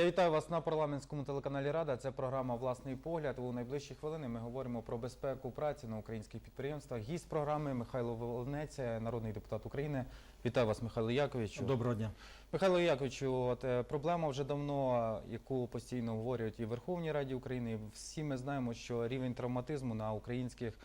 Я вітаю вас на парламентському телеканалі Рада. Це програма Власний погляд. У найближчі хвилини ми говоримо про безпеку праці на українських підприємствах. Гість програми Михайло Волонець, народний депутат України. Вітаю вас, Михайло Яковичу. Доброго дня. Михайло Яковичу, от е, проблема вже давно, яку постійно говорять і в Верховній Раді України. і Всі ми знаємо, що рівень травматизму на українських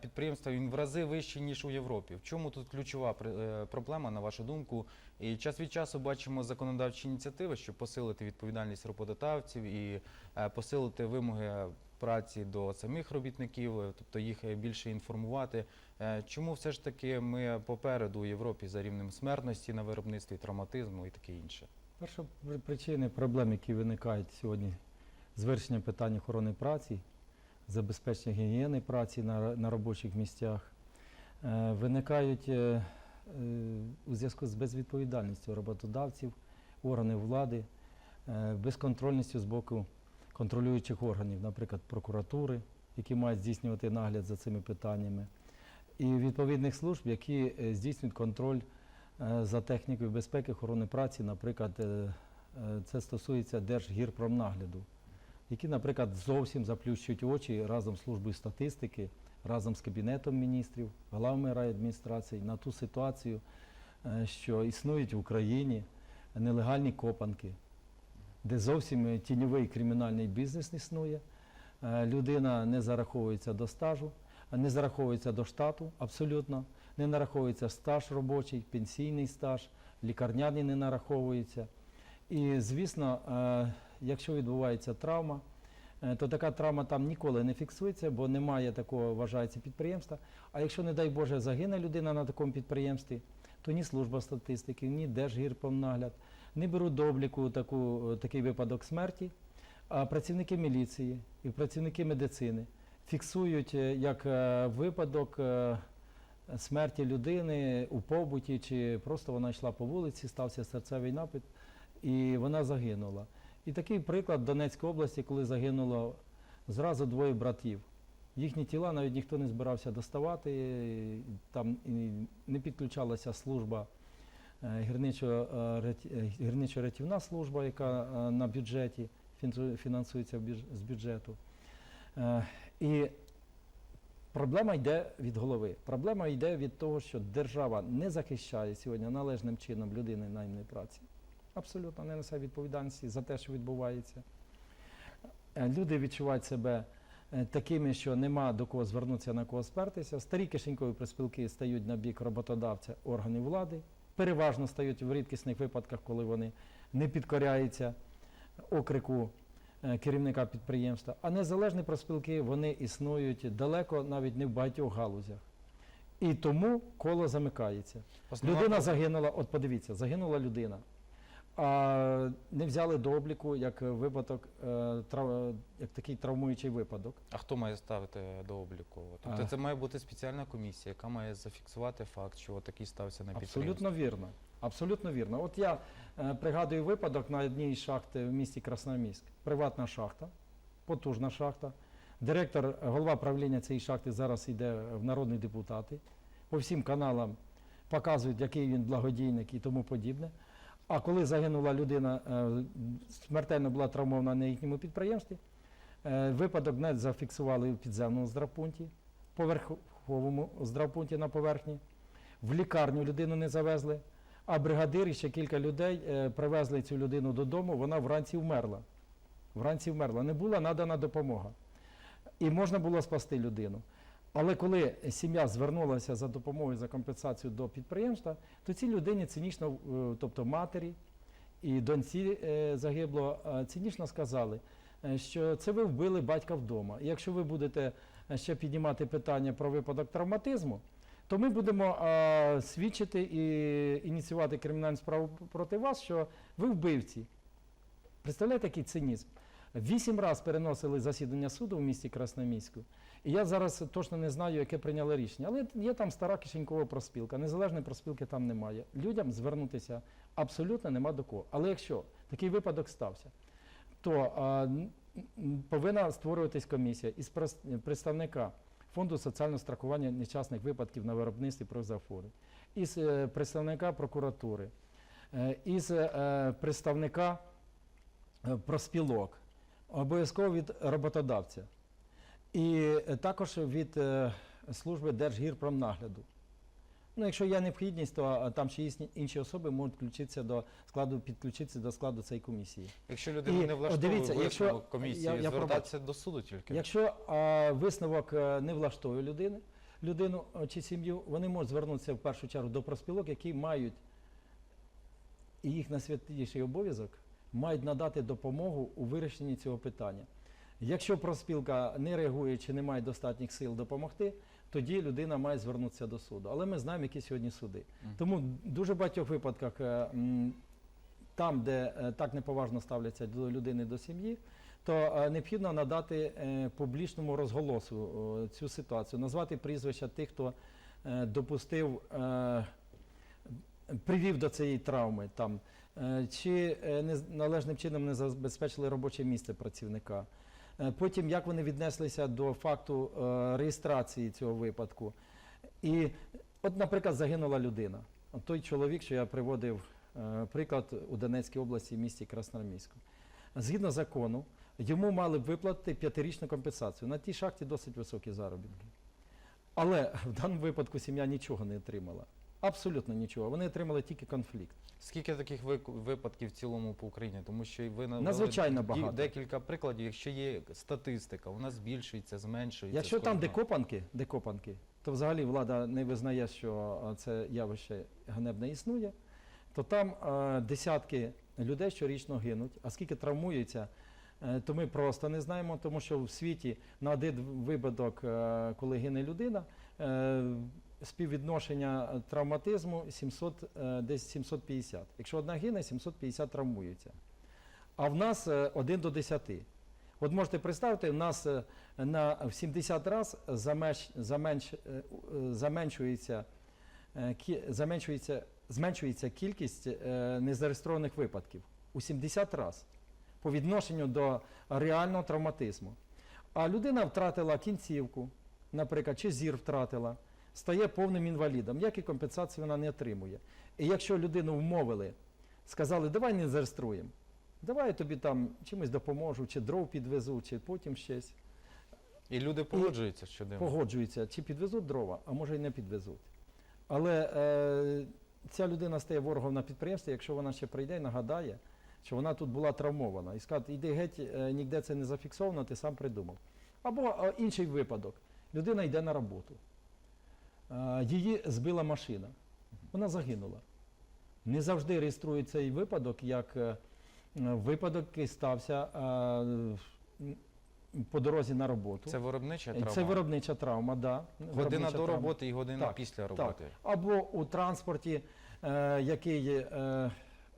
підприємствах він в рази вищий ніж у Європі. В чому тут ключова е, проблема, на вашу думку? І час від часу бачимо законодавчі ініціативи, щоб посилити відповідальність роботодавців і е, посилити вимоги праці до самих робітників, е, тобто їх е, більше інформувати. Е, Чому все ж таки ми попереду у Європі за рівнем смертності на виробництві, травматизму і таке інше? Перша при- причини проблем, які виникають сьогодні з вирішення питань охорони праці, забезпечення гігієни праці на, на робочих місцях, е, виникають е, е, у зв'язку з безвідповідальністю роботодавців, органів влади, безконтрольністю з боку контролюючих органів, наприклад, прокуратури, які мають здійснювати нагляд за цими питаннями, і відповідних служб, які здійснюють контроль за технікою безпеки охорони праці, наприклад, це стосується Держгірпромнагляду, які, наприклад, зовсім заплющують очі разом з службою статистики, разом з Кабінетом міністрів, главами райадміністрацій на ту ситуацію, е, що існують в Україні нелегальні копанки, де зовсім тіньовий кримінальний бізнес існує. Е, Людина не зараховується до стажу, не зараховується до штату абсолютно, не нараховується стаж робочий, пенсійний стаж, лікарняний не нараховується. І, звісно, е, якщо відбувається травма, е, то така травма там ніколи не фіксується, бо немає такого, вважається, підприємства. А якщо, не дай Боже, загине людина на такому підприємстві, то ні служба статистики, ні Держгірпомнагляд не беруть до обліку таку, такий випадок смерті, а працівники міліції і працівники медицини фіксують е, як е, випадок е, смерті людини у побуті, чи просто вона йшла по вулиці, стався серцевий напад, і вона загинула. І такий приклад в Донецькій області, коли загинуло зразу двоє братів. Їхні тіла навіть ніхто не збирався доставати, там не підключалася служба е, гірничо- е, е, гірничо-рятівна служба, яка на бюджеті фінансується з бюджету. І проблема йде від голови. Проблема йде від того, що держава не захищає сьогодні належним чином людини наймної праці. Абсолютно не несе відповідальності за те, що відбувається. Е, Люди відчувають себе е, такими, що нема до кого звернутися, на кого спертися. Старі кишенькові приспілки стають на бік роботодавця органів влади. Переважно стають в рідкісних випадках, коли вони не підкоряються окрику е, керівника підприємства. А незалежні проспілки вони існують далеко, навіть не в багатьох галузях. І тому коло замикається. Основна Людина загинула, от подивіться, загинула людина. Не взяли до обліку як випадок, е, трав- як такий травмуючий випадок. А хто має ставити до обліку? Тобто це має бути спеціальна комісія, яка має зафіксувати факт, що такий стався на підприємстві. Абсолютно вірно. Абсолютно вірно. От я е, пригадую випадок на одній із шахт в місті Красноармійськ. Приватна шахта, потужна шахта. Директор, голова правління цієї шахти зараз йде в народні депутати. По всім каналам показують, який він благодійник і тому подібне. А коли загинула людина, е, смертельно була травмована на їхньому підприємстві, е, випадок не зафіксували в підземному здравпункті, поверховому здравпункті на поверхні. В лікарню людину не завезли, а бригадир і ще кілька людей е, привезли цю людину додому, вона вранці вмерла. Вранці вмерла. Не була надана допомога. І можна було спасти людину. Але коли сім'я звернулася за допомогою за компенсацію до підприємства, то цій людині цинічно, е, тобто матері і доньці е, загибло, е, цинічно сказали, що це ви вбили батька вдома. І якщо ви будете ще піднімати питання про випадок травматизму, то ми будемо свідчити і ініціювати кримінальну справу проти вас, що ви вбивці. Представляєте, який цинізм? Вісім разів переносили засідання суду в місті Красноармійську. І я зараз точно не знаю, яке прийняли рішення. Але є там стара кишенькова проспілка. Незалежної проспілки там немає. Людям звернутися абсолютно нема до кого. Але якщо такий випадок стався, то а, повинна створюватись комісія із представника Фонду соціального страхування нещасних випадків на виробництві прозафори, із е, представника прокуратури, е, із е, представника профспілок, обов'язково від роботодавця. І е, також від е, служби Держгірпромнагляду. Ну, якщо є необхідність, то там ще є інші особи можуть включитися до складу, підключитися до складу цієї комісії. Якщо людину І, не влаштовує дивіться, якщо- комісії, я- я звертатися до суду тільки. Якщо а, висновок е, не влаштовує людини, людину чи сім'ю, вони можуть звернутися в першу чергу до профспілок, які мають і їх найсвятіший обов'язок мають надати допомогу у вирішенні цього питання. Якщо профспілка не реагує чи не має достатніх сил допомогти, тоді людина має звернутися до суду. Але ми знаємо, які сьогодні суди. Тому в дуже багатьох випадках, е, там, де е, так неповажно ставляться до людини до сім'ї, то е, необхідно надати публічному розголосу цю ситуацію, назвати прізвища тих, хто допустив, привів до цієї травми, там, чи е, належним чином не забезпечили робоче місце працівника. Е, Потім, як вони віднеслися до факту е, реєстрації цього випадку. І, от, наприклад, загинула людина. Той чоловік, що я приводив е, приклад у Донецькій області, місті Красноармійську. Згідно закону, йому мали б виплатити п'ятирічну компенсацію. На тій шахті досить високі заробітки. Але в даному випадку сім'я нічого не отримала. Абсолютно нічого. Вони отримали тільки конфлікт. Скільки таких випадків в цілому по Україні? Тому що ви Надзвичайно багато. декілька прикладів. Якщо є статистика, вона збільшується, зменшується. Якщо з там декопанки, декопанки, то взагалі влада не визнає, що це явище ганебне існує, то там е, десятки людей щорічно гинуть. А скільки травмуються, е, то ми просто не знаємо, тому що в світі на один випадок, е, коли гине людина, е, співвідношення травматизму 700, е, десь 750. Якщо одна гине, 750 травмуються. А в нас е, 1 до 10. От можете представити, у нас е, на 70 разів заменш, заменш, е, е, заменшується, е, заменшується, зменшується кількість е, незареєстрованих випадків у 70 разів по відношенню до реального травматизму. А людина втратила кінцівку, наприклад, чи зір втратила, стає повним інвалідом. Як і компенсацію вона не отримує. І якщо людину вмовили, сказали, давай не зареєструємо. Давай я тобі там чимось допоможу, чи дров підвезу, чи потім щось. І люди погоджуються, що дивно. Погоджуються, чи підвезуть дрова, а може і не підвезуть. Але е, ця людина стає ворогом на підприємстві, якщо вона ще прийде і нагадає, що вона тут була травмована. І скаже, іди геть, е, ніде це не зафіксовано, ти сам придумав. Або е, інший випадок. Людина йде на роботу. Е, її збила машина. Вона загинула. Не завжди реєструють цей випадок як е, випадок, який стався е, по дорозі на роботу. Це виробнича травма. Це виробнича травма, да. Година Виробнича до травма. роботи і година Так, після так. роботи. Або у транспорті, який,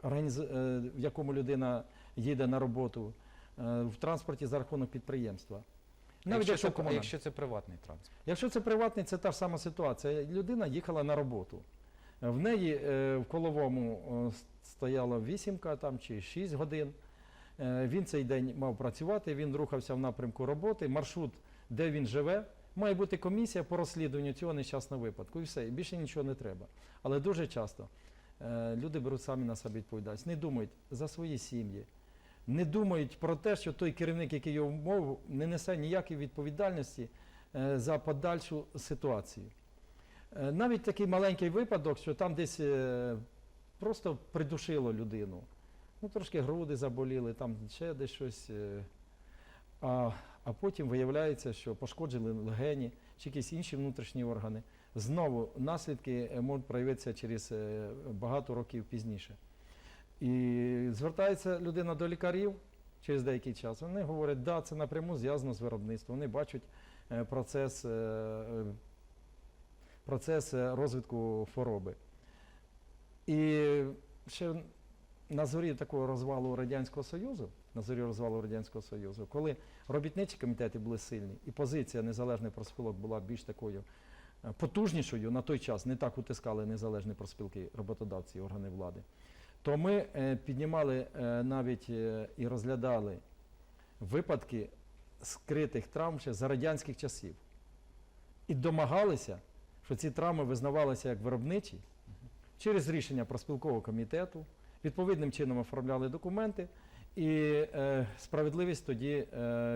в якому людина їде на роботу, в транспорті за рахунок підприємства. Навіть якщо, якщо, це, комунальний. якщо це приватний транспорт. Якщо це приватний, це та ж сама ситуація. Людина їхала на роботу. В неї е, в коловому е, стояла вісімка там, чи 6 годин. Е, він цей день мав працювати, він рухався в напрямку роботи. Маршрут, де він живе, має бути комісія по розслідуванню цього нещасного випадку. І все, і більше нічого не треба. Але дуже часто е, люди беруть самі на себе відповідальність, не думають за свої сім'ї. Не думають про те, що той керівник, який його вмовив, не несе ніякої відповідальності е, за подальшу ситуацію. Е, Навіть такий маленький випадок, що там десь е, просто придушило людину. Ну, трошки груди заболіли, там ще десь щось. А, а потім виявляється, що пошкоджили легені чи якісь інші внутрішні органи. Знову наслідки можуть проявитися через багато років пізніше. І звертається людина до лікарів через деякий час. Вони говорять, да, це напряму зв'язано з виробництвом. Вони бачать е, процес, е, е, процес розвитку хвороби. І ще на зорі такого розвалу Радянського Союзу, на зорі розвалу Радянського Союзу, коли робітничі комітети були сильні, і позиція незалежних профспілок була більш такою потужнішою на той час, не так утискали незалежні профспілки, роботодавці, і органи влади, то ми е, піднімали е, навіть е, і розглядали випадки скритих травм ще за радянських часів. І домагалися, що ці травми визнавалися як виробничі через рішення профспілкового комітету, відповідним чином оформляли документи, і справедливість тоді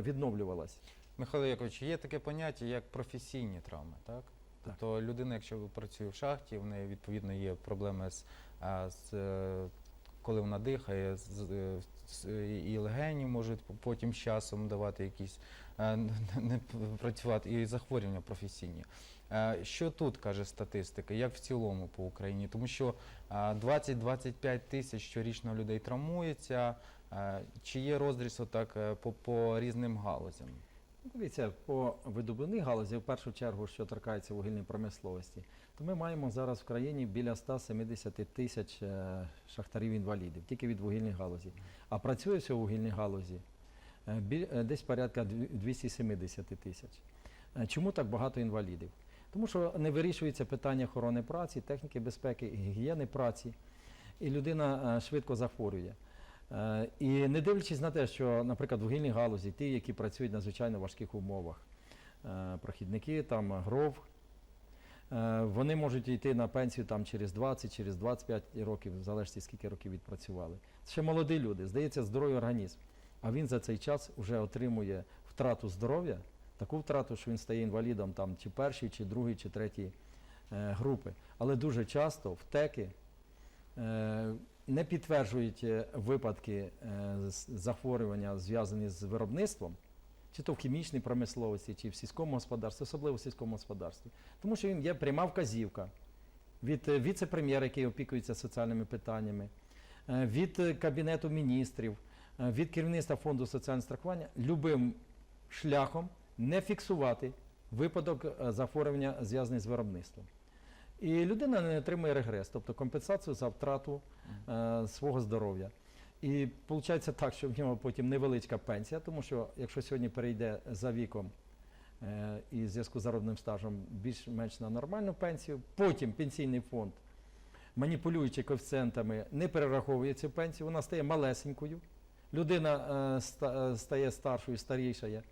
відновлювалась. Михайло Якович, є таке поняття як професійні травми, так? Тобто людина, якщо працює в шахті, в неї відповідно є проблеми з, коли вона дихає, е, з- і легені можуть потім з часом давати якісь е, не працювати, і захворювання професійні. Е, Що тут каже статистика, як в цілому по Україні? Тому що а, 20-25 тисяч щорічно людей травмується. Е, Чи є розріз отак е, по, по різним галузям? Дивіться, по видобувних галузі, в першу чергу, що торкається вугільної промисловості, то ми маємо зараз в країні біля 170 тисяч е, шахтарів-інвалідів, тільки від вугільних галузі. А працює всього в вугільній галузі е, е, десь порядка 270 тисяч. Чому так багато інвалідів? Тому що не вирішується питання охорони праці, техніки безпеки, гігієни праці, і людина швидко захворює. І не дивлячись на те, що, наприклад, в вугільній галузі, ті, які працюють на звичайно важких умовах, прохідники, там гров, вони можуть йти на пенсію там через 20, через 25 років, в залежності скільки років відпрацювали. Це ще молоді люди, здається, здоровий організм. А він за цей час вже отримує втрату здоров'я, таку втрату, що він стає інвалідом там чи першої, чи другої, чи третьої е, групи. Але дуже часто втеки е, не підтверджують е, випадки е, захворювання, зв'язані з виробництвом, чи то в хімічній промисловості, чи в сільському господарстві, особливо в сільському господарстві. Тому що він є пряма вказівка від е, віце-прем'єра, який опікується соціальними питаннями, е, від Кабінету міністрів, е, від керівництва фонду соціального страхування любим шляхом не фіксувати випадок захворювання, зв'язаний з виробництвом. І людина не отримує регрес, тобто компенсацію за втрату е, свого здоров'я. І виходить так, що в нього потім невеличка пенсія, тому що якщо сьогодні перейде за віком е, і в зв'язку з заробним стажем більш-менш на нормальну пенсію, потім пенсійний фонд, маніпулюючи коефіцієнтами, не перераховує цю пенсію, вона стає малесенькою. Людина е, е, стає старшою, старішає,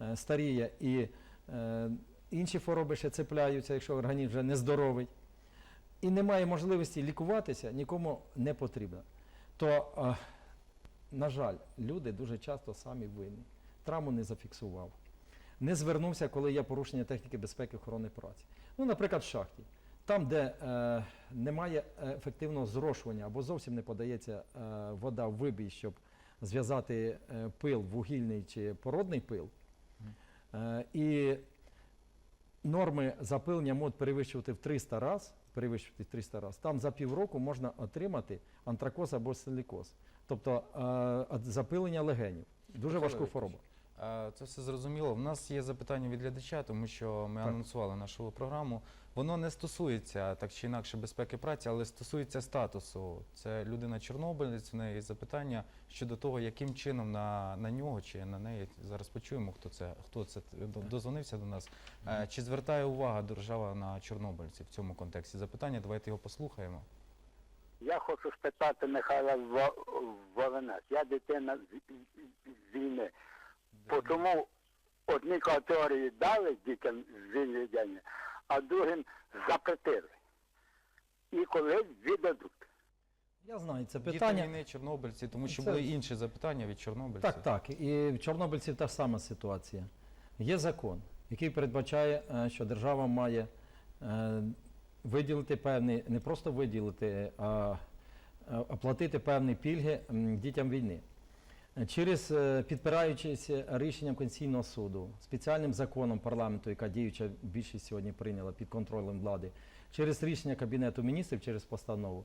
е, старіє і е, інші хвороби ще цепляються, якщо організм вже нездоровий. І немає можливості лікуватися, нікому не потрібно. То, е, на жаль, люди дуже часто самі винні. Травму не зафіксував. Не звернувся, коли є порушення техніки безпеки охорони праці. Ну, наприклад, в шахті. Там, де е, немає ефективного зрошування або зовсім не подається е, вода в вибій, щоб зв'язати е, пил, вугільний чи породний пил. Е, і норми запилення можуть перевищувати в 300 разів, перевищувати в 300 разів. Там за півроку можна отримати антракоз або силікоз, тобто е, запилення легенів. Дуже Михайло важку хворобу. Е, Це все зрозуміло. У нас є запитання від глядача, тому що ми Так. анонсували нашу програму. Воно не стосується так чи інакше безпеки праці, але стосується статусу. Це людина чорнобилець. В неї запитання щодо того, яким чином на, на нього чи на неї зараз почуємо, хто це хто це дозвонився до нас. Е, Чи звертає увага держава на чорнобильців в цьому контексті? Запитання, давайте його послухаємо. Я хочу спитати Михайла Во- Я дитина з- з війни. Тому одні категорії дали дітям з день, а другим запретили. І коли віддадуть. Я знаю це Діти питання. війни, чорнобильці, тому що Це- були інші запитання від чорнобильців. Так, так. І в чорнобильців та сама ситуація. Є закон, який передбачає, е, що держава має е, виділити певні, не просто виділити, а е, оплатити певні пільги дітям війни. Через е, підпираючись рішенням Конституційного суду, спеціальним законом парламенту, яка діюча більшість сьогодні прийняла під контролем влади, через рішення Кабінету міністрів, через постанову,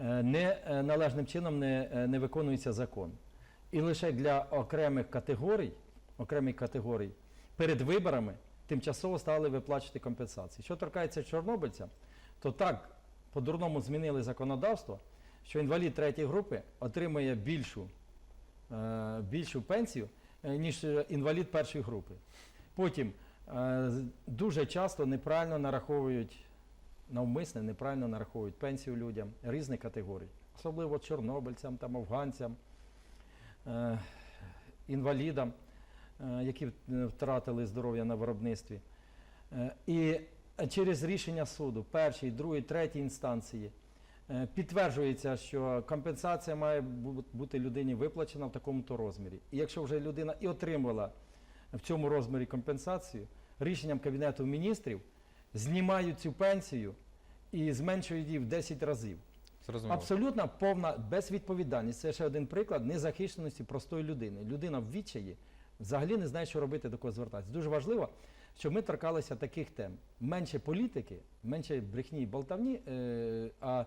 е, не е, належним чином не, не виконується закон. І лише для окремих категорій, окремих категорій перед виборами тимчасово стали виплачувати компенсації. Що торкається чорнобильця, то так по-дурному змінили законодавство, що інвалід третьої групи отримує більшу, більшу пенсію, е, ніж е, інвалід першої групи. Потім е, дуже часто неправильно нараховують, навмисне неправильно нараховують пенсію людям різних категорій, особливо чорнобильцям, там, афганцям, е, інвалідам, е, які е, втратили здоров'я на виробництві. Е, І через рішення суду першої, другої, третій інстанції Е, Підтверджується, що компенсація має бути людині виплачена в такому-то розмірі. І якщо вже людина і отримала в цьому розмірі компенсацію, рішенням Кабінету міністрів знімають цю пенсію і зменшують її в 10 разів. Зрозуміло. Абсолютно повна безвідповідальність. Це ще один приклад незахищеності простої людини. Людина в відчаї взагалі не знає, що робити, до кого звертатися. Дуже важливо, щоб ми торкалися таких тем. Менше політики, менше брехні і болтавні. Е, а, е,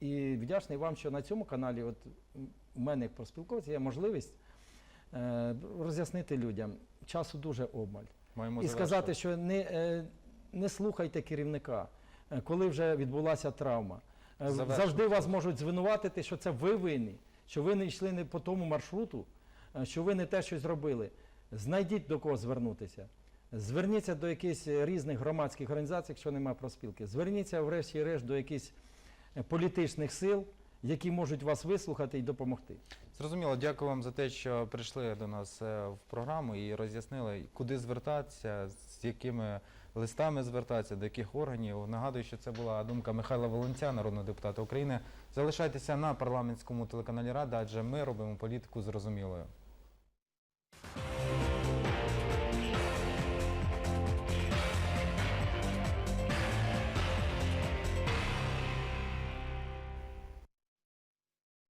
і вдячний вам, що на цьому каналі, от у мене як проспілковця, є можливість е, роз'яснити людям. Часу дуже обмаль. Маємо І сказати, що не, е, не слухайте керівника, е, коли вже відбулася травма. Е, Завершуємо. Завжди вас можуть звинуватити, що це ви винні, що ви не йшли не по тому маршруту, е, що ви не те щось зробили. Знайдіть до кого звернутися. Зверніться до якихось е, різних громадських організацій, якщо немає проспілки. Зверніться, врешті-решт, до якихось е, політичних сил, які можуть вас вислухати і допомогти. Зрозуміло, дякую вам за те, що прийшли до нас е, в програму і роз'яснили, куди звертатися, з якими листами звертатися, до яких органів. Нагадую, що це була думка Михайла Волонця, народного депутата України. Залишайтеся на парламентському телеканалі Рада, адже ми робимо політику зрозумілою.